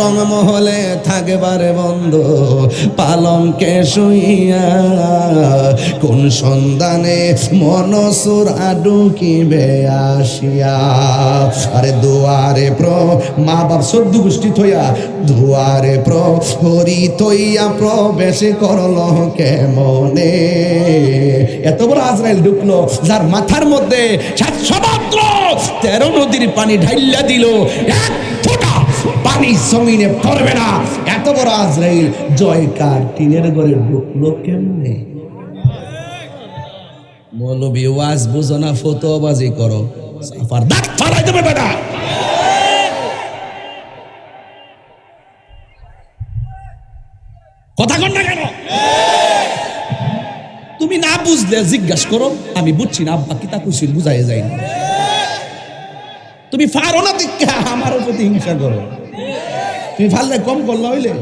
রংমহলে থাকবারে বন্ধ পালঙ্কে শুইয়া, কোন সন্ধানে মনসুর আডুকিবে আসিয়া। আরে দুয়ারে প্র, মা বাপ সদ্য গোষ্ঠী থইয়া দুয়ারে প্র হরি থইয়া প্রবেশ করল কেমনে? এত বড় আজরাইল ঢুকলো, যার মাথার মধ্যে সাতশো মাত্র তেরো নদীর পানি ঢাইলা দিল, এক জমিনে পড়বে না। এত বড় আজরাইল জয়কার টিনের ঘরে ঢুকলো কেমনে? মৌলবী, ওয়াজ না করো। সাফার ফালাই দেবে বেটা। কথা কন না কেন? তুমি না বুঝলে জিজ্ঞাসা করো, আমি বুঝছি না, আব্বা কিতা কুশিল বুঝাই যাই তুমি ফারো না দীক্ষা আমারও যদি হিংসা করো। তুমি ফাললে কম করলে হইলে?